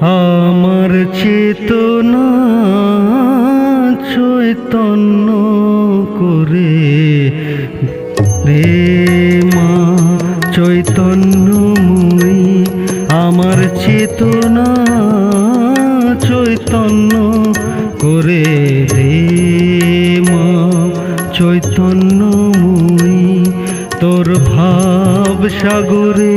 আমার চেতনা চৈতন্য করে রে মা, চৈতন্যময়ী। আমার চেতনা চৈতন্য করে রে মা, চৈতন্যময়ী। তোর ভাব সাগরে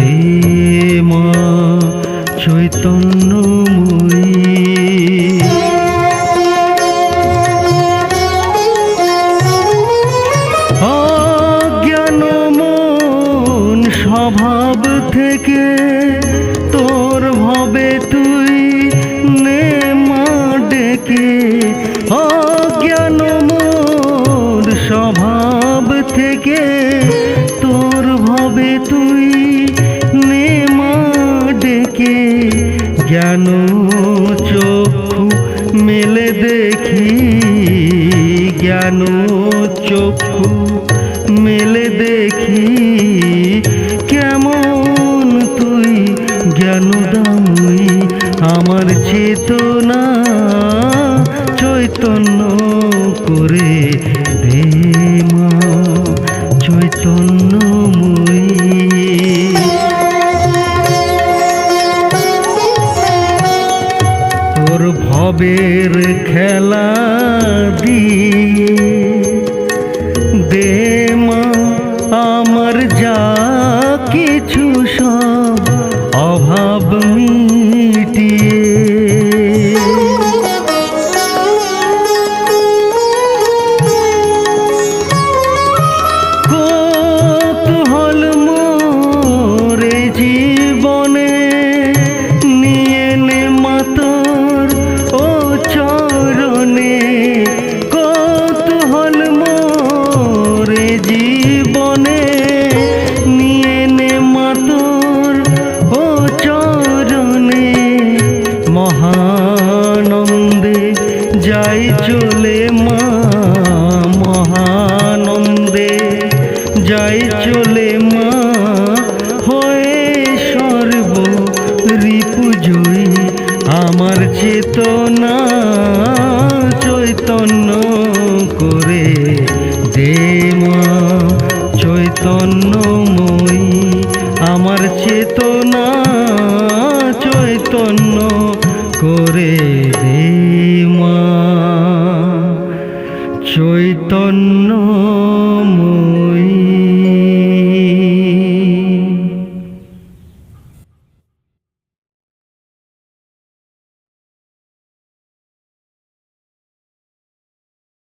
থেকে তোর ভবে তুই নে মা ডেকে। অজ্ঞান মন স্বভাব থেকে তোর ভবে তুই নে মা ডেকে। জ্ঞান চক্ষু মেলে দেখি, জ্ঞান চক্ষু মেলে দেখি। চেতনা চৈতন্য করে দে মা চৈতন্য তোর ভবের খেলা দিয়ে যাই চলে মা, মহানন্দে। যাই চলে মা, হয়ে সর্ব রিপুজয়ী আমার চেতনা চৈতন্য করে দে মা। চৈতন্যময়ী আমার চেতনা চৈতন্য করে দে নমো